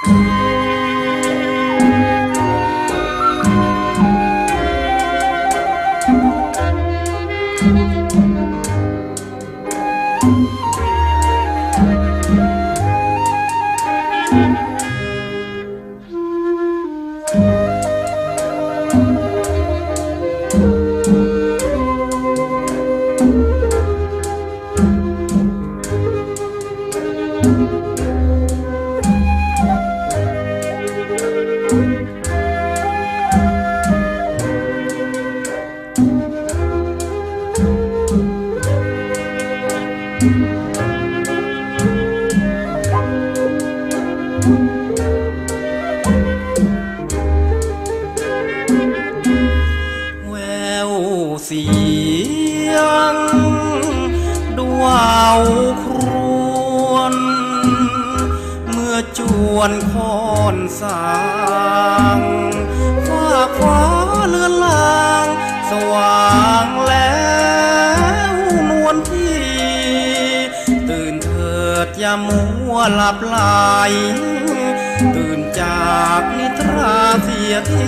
แว เสียงดวาวครวน เมื่อจวนคอนสางฟ้าคว้าเลือนลาง สว่างแล้วนวลที่ ตื่นเถิดอย่ามัวหลับไหลตื่นใจากนิทราเสียที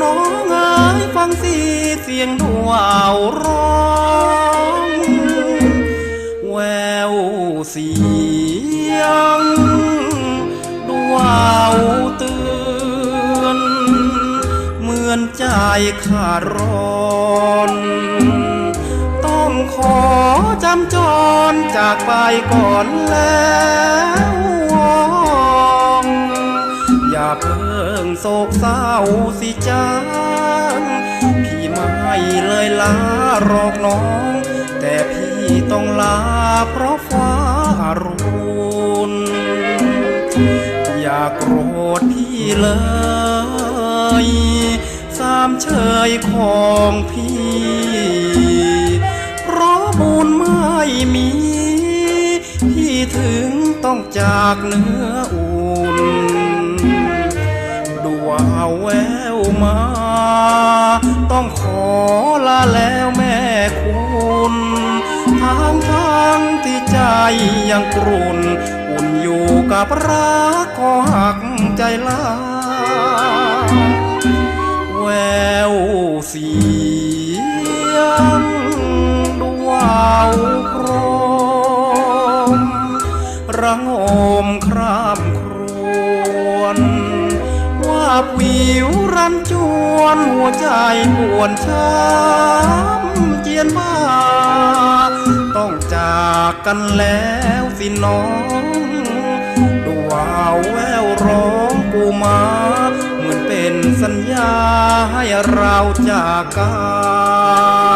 น้องเอ๋ยฟังสิเสียงดวาวร้องแววเสียงดวาวเตือนเหมือนใจขาดร้อนต้องขอจำจรจากไปก่อนแล้ว อย่าเพิ่งโศกเศร้าสิจ้างพี่ไม่เลยลารอกน้อง แต่พี่ต้องลาเพราะฟ้ารุนอย่าโกรธพี่เลยสามเชยของพี่ เพราะบุญไม่มี พี่ถึงต้องจากเนื้ออุ่นาวแววมา ต้องขอลาแล้วแม่คุณทางทางที่ใจยังกรุนอุ่นอยู่กับรักก็หักใจลาแววเสียงดวาวครมระงมครามครา บวิวรันจวนหัวใจปวนช้ำเจียนมาต้องจากกันแล้วสิน้องดวาวแววร้องกูมา เหมือนเป็นสัญญาให้เราจากกัน